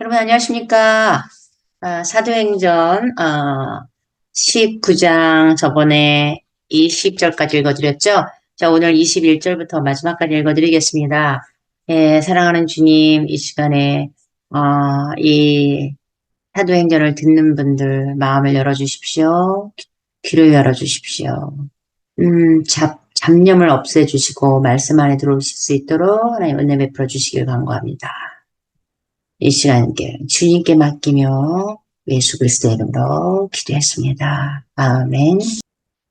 여러분 안녕하십니까? 아, 사도행전 어, 19장 저번에 20절까지 읽어드렸죠? 자, 오늘 21절부터 마지막까지 읽어드리겠습니다. 예, 사랑하는 주님, 이 시간에 어, 이 사도행전을 듣는 분들 마음을 열어주십시오. 귀를 열어주십시오. 음, 잡, 잡념을 없애주시고 말씀 안에 들어오실 수 있도록 하나님 은혜 베풀어 주시길 간구합니다. 이 시간께 주님께 맡기며 예수 그리스도의 이름으로 기도했습니다. 아멘.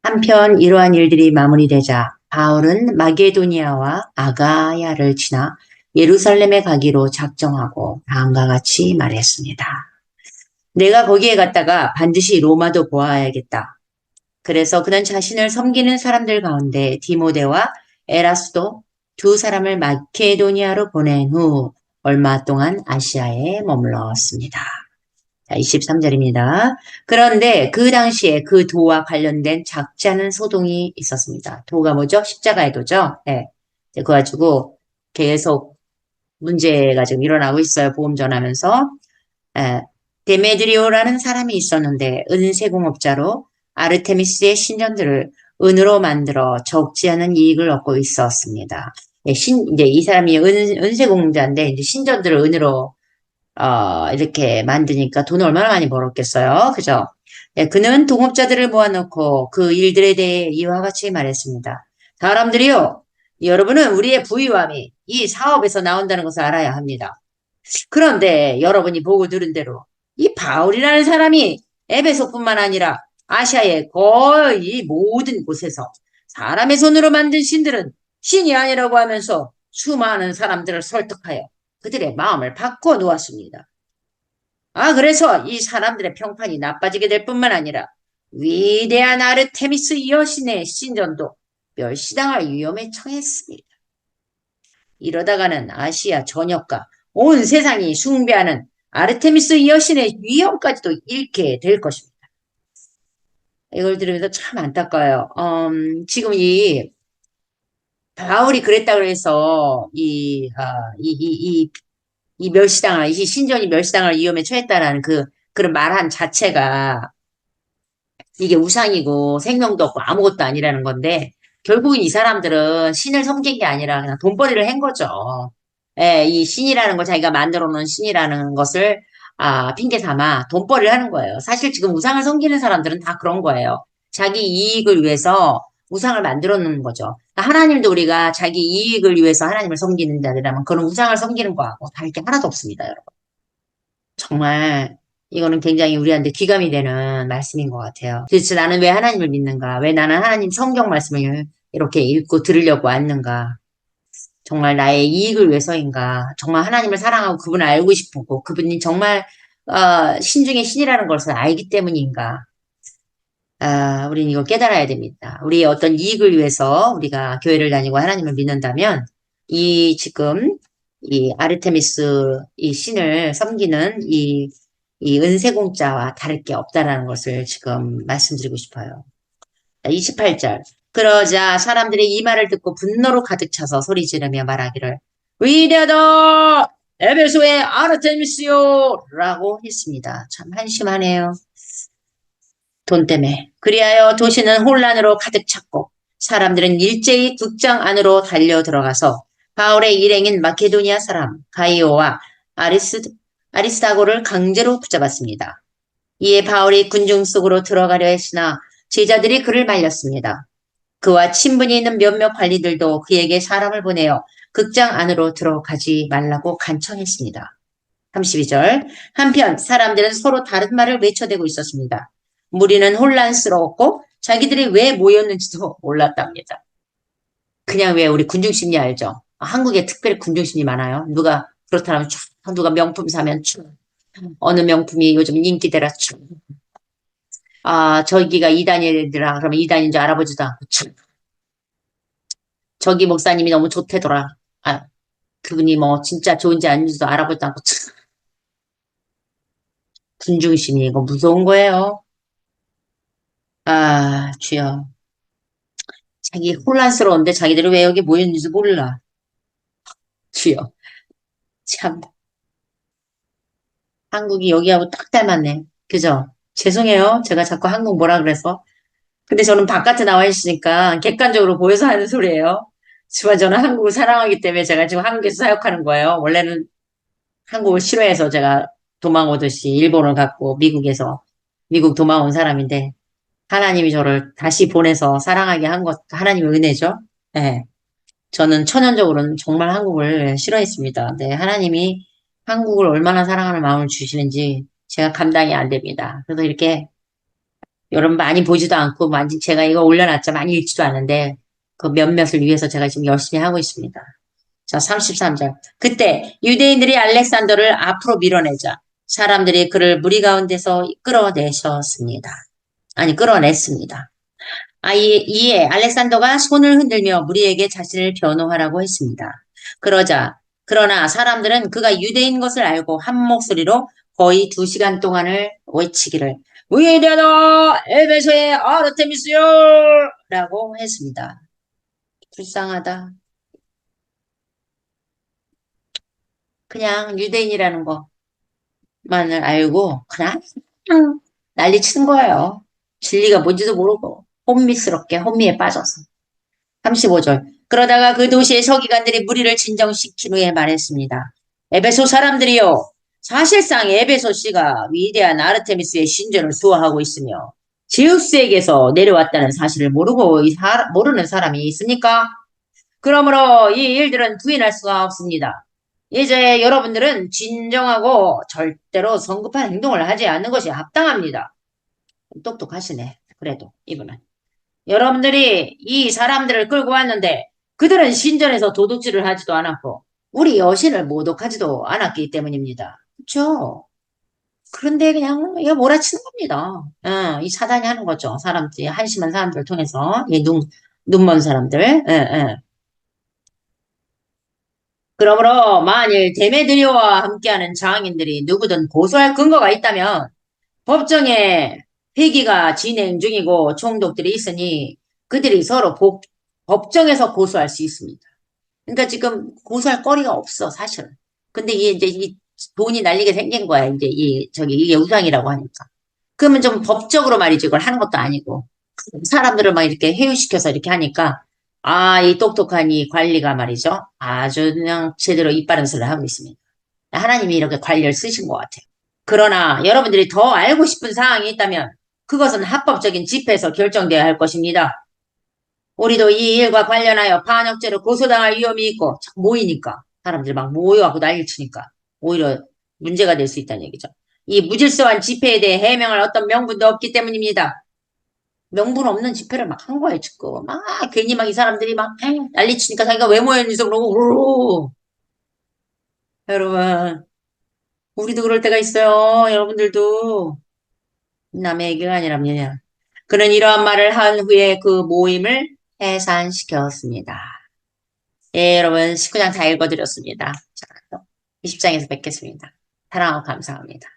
한편 이러한 일들이 마무리되자 바울은 마게도니아와 아가야를 지나 예루살렘에 가기로 작정하고 다음과 같이 말했습니다. 내가 거기에 갔다가 반드시 로마도 보아야겠다. 그래서 그는 자신을 섬기는 사람들 가운데 디모데와 에라스도 두 사람을 마케도니아로 보낸 후 얼마 동안 아시아에 머물렀습니다. 자, 23절입니다. 그런데 그 당시에 그 도와 관련된 작지 않은 소동이 있었습니다. 도가 뭐죠? 십자가의 도죠? 네. 그거 가지고 계속 문제가 지금 일어나고 있어요. 보험 전하면서. 예. 데메드리오라는 사람이 있었는데 은세공업자로 아르테미스의 신전들을 은으로 만들어 적지 않은 이익을 얻고 있었습니다. 예, 신, 이제 이 사람이 은, 은세공자인데 이제 신전들을 은으로 어, 이렇게 만드니까 돈을 얼마나 많이 벌었겠어요. 그죠? 예, 그는 동업자들을 모아놓고 그 일들에 대해 이와 같이 말했습니다. 사람들이요, 여러분은 우리의 부유함이 이 사업에서 나온다는 것을 알아야 합니다. 그런데 여러분이 보고 들은 대로 이 바울이라는 사람이 에베소뿐만 아니라 아시아의 거의 모든 곳에서 사람의 손으로 만든 신들은 신이 아니라고 하면서 수많은 사람들을 설득하여 그들의 마음을 바꿔 놓았습니다. 아, 그래서 이 사람들의 평판이 나빠지게 될 뿐만 아니라 위대한 아르테미스 여신의 신전도 멸시당할 위험에 처했습니다. 이러다가는 아시아 전역과 온 세상이 숭배하는 아르테미스 여신의 위험까지도 잃게 될 것입니다. 이걸 들으면서 참 안타까워요. 음, 지금 이 바울이 그랬다 그래서 이, 아, 이, 이, 이, 이 멸시당할, 이 신전이 멸시당할 위험에 처했다라는 그, 그런 말한 자체가 이게 우상이고 생명도 없고 아무것도 아니라는 건데 결국은 이 사람들은 신을 섬긴 게 아니라 그냥 돈벌이를 한 거죠. 예, 이 신이라는 걸 자기가 만들어 놓은 신이라는 것을 아, 핑계 삼아 돈벌이를 하는 거예요. 사실 지금 우상을 섬기는 사람들은 다 그런 거예요. 자기 이익을 위해서 우상을 만들어 놓는 거죠. 그러니까 하나님도 우리가 자기 이익을 위해서 하나님을 섬기는 자들이라면 그런 우상을 섬기는 거하고 다를 게 하나도 없습니다, 여러분. 정말 이거는 굉장히 우리한테 귀감이 되는 말씀인 것 같아요. 도대체 나는 왜 하나님을 믿는가? 왜 나는 하나님 성경 말씀을 이렇게 읽고 들으려고 왔는가? 정말 나의 이익을 위해서인가? 정말 하나님을 사랑하고 그분을 알고 싶고 그분이 정말 어, 신중의 신이라는 것을 알기 때문인가? 아, 우리는 이거 깨달아야 됩니다. 우리의 어떤 이익을 위해서 우리가 교회를 다니고 하나님을 믿는다면 이 지금 이 아르테미스 이 신을 섬기는 이, 이 은세공자와 다를 게 없다라는 것을 지금 말씀드리고 싶어요. 28절. 그러자 사람들이 이 말을 듣고 분노로 가득 차서 소리 지르며 말하기를 위대하다! 에베소의 아르테미스요! 라고 했습니다. 참 한심하네요. 돈 때문에. 그리하여 도시는 혼란으로 가득 찼고 사람들은 일제히 극장 안으로 달려 들어가서 바울의 일행인 마케도니아 사람 가이오와 아리스, 아리스타고를 강제로 붙잡았습니다. 이에 바울이 군중 속으로 들어가려 했으나 제자들이 그를 말렸습니다. 그와 친분이 있는 몇몇 관리들도 그에게 사람을 보내어 극장 안으로 들어가지 말라고 간청했습니다. 32절 한편 사람들은 서로 다른 말을 외쳐대고 있었습니다. 무리는 혼란스러웠고 자기들이 왜 모였는지도 몰랐답니다. 그냥 왜 우리 군중심리 알죠? 한국에 특별히 군중심리 많아요. 누가 그렇다면 쭉 누가 명품 사면 쭉 어느 명품이 요즘 인기대라 쭉 아, 저기가 이단이더라. 그러면 이단인 줄 알아보지도 않고 쭉 저기 목사님이 너무 좋대더라. 아, 그분이 뭐 진짜 좋은지 아닌지도 알아보지도 않고 쭉 군중심리 이거 무서운 거예요. 아, 주여. 자기 혼란스러운데 자기들이 왜 여기 모였는지 몰라. 주여. 참. 한국이 여기하고 딱 닮았네. 그죠? 죄송해요. 제가 자꾸 한국 뭐라 그래서. 근데 저는 바깥에 나와 있으니까 객관적으로 보여서 하는 소리예요. 하지만 저는 한국을 사랑하기 때문에 제가 지금 한국에서 사역하는 거예요. 원래는 한국을 싫어해서 제가 도망오듯이 일본을 갔고 미국에서 미국 도망온 사람인데 하나님이 저를 다시 보내서 사랑하게 한 것 하나님의 은혜죠. 네. 저는 천연적으로는 정말 한국을 싫어했습니다. 네, 하나님이 한국을 얼마나 사랑하는 마음을 주시는지 제가 감당이 안 됩니다. 그래서 이렇게 여러분 많이 보지도 않고 많이 제가 이거 올려놨자 많이 읽지도 않은데 그 몇몇을 위해서 제가 지금 열심히 하고 있습니다. 자, 33절. 그때 유대인들이 알렉산더를 앞으로 밀어내자 사람들이 그를 무리 가운데서 끌어내셨습니다. 아니, 끌어냈습니다. 아, 이- 이에 알렉산더가 손을 흔들며 무리에게 자신을 변호하라고 했습니다. 그러자, 그러나 사람들은 그가 유대인 것을 알고 한 목소리로 거의 두 시간 동안을 외치기를 위대하다 에베소의 아르테미스요 라고 했습니다. 불쌍하다. 그냥 유대인이라는 것만을 알고 그냥 난리 치는 거예요. 진리가 뭔지도 모르고 혼미스럽게 혼미에 빠져서. 35절. 그러다가 그 도시의 서기관들이 무리를 진정시킨 후에 말했습니다. 에베소 사람들이요. 사실상 에베소 씨가 위대한 아르테미스의 신전을 수호하고 있으며 제우스에게서 내려왔다는 사실을 모르고 이 사- 모르는 사람이 있습니까? 그러므로 이 일들은 부인할 수가 없습니다. 이제 여러분들은 진정하고 절대로 성급한 행동을 하지 않는 것이 합당합니다. 똑똑하시네. 그래도 이분은. 여러분들이 이 사람들을 끌고 왔는데 그들은 신전에서 도둑질을 하지도 않았고 우리 여신을 모독하지도 않았기 때문입니다. 그렇죠? 그런데 그냥 이거 몰아치는 겁니다. 어, 이 사단이 하는 거죠. 사람들이 한심한 사람들을 통해서 이 눈, 눈먼 사람들. 예, 예. 그러므로 만일 데메드리오와 함께하는 장인들이 누구든 고소할 근거가 있다면 법정에 회기가 진행 중이고 총독들이 있으니 그들이 서로 복- 법정에서 고소할 수 있습니다. 그러니까 지금 고소할 거리가 없어, 사실은. 근데 이게 이제 이 돈이 날리게 생긴 거야, 이제 이, 저기, 이게 우상이라고 하니까. 그러면 좀 법적으로 말이지, 이걸 하는 것도 아니고. 사람들을 막 이렇게 회유시켜서 이렇게 하니까, 아, 이 똑똑한 이 관리가 말이죠. 아주 그냥 제대로 이빠른 소리를 하고 있습니다. 하나님이 이렇게 관리를 쓰신 것 같아요. 그러나 여러분들이 더 알고 싶은 사항이 있다면 그것은 합법적인 집회에서 결정되어야 할 것입니다. 우리도 이 일과 관련하여 반역죄로 고소당할 위험이 있고 모이니까 사람들이 막 모여갖고 난리 치니까 오히려 문제가 될 수 있다는 얘기죠. 이 무질서한 집회에 대해 해명할 어떤 명분도 없기 때문입니다. 명분 없는 집회를 막 한 거예요, 지금. 막 괜히 막 이 사람들이 막 난리 치니까 자기가 왜 모였는지 그러고 우르르. 여러분, 우리도 그럴 때가 있어요. 여러분들도. 남의 얘기가 아니랍니다. 그는 이러한 말을 한 후에 그 모임을 해산시켰습니다. 예, 여러분, 19장 다 읽어드렸습니다. 자, 20장에서 뵙겠습니다. 사랑하고 감사합니다.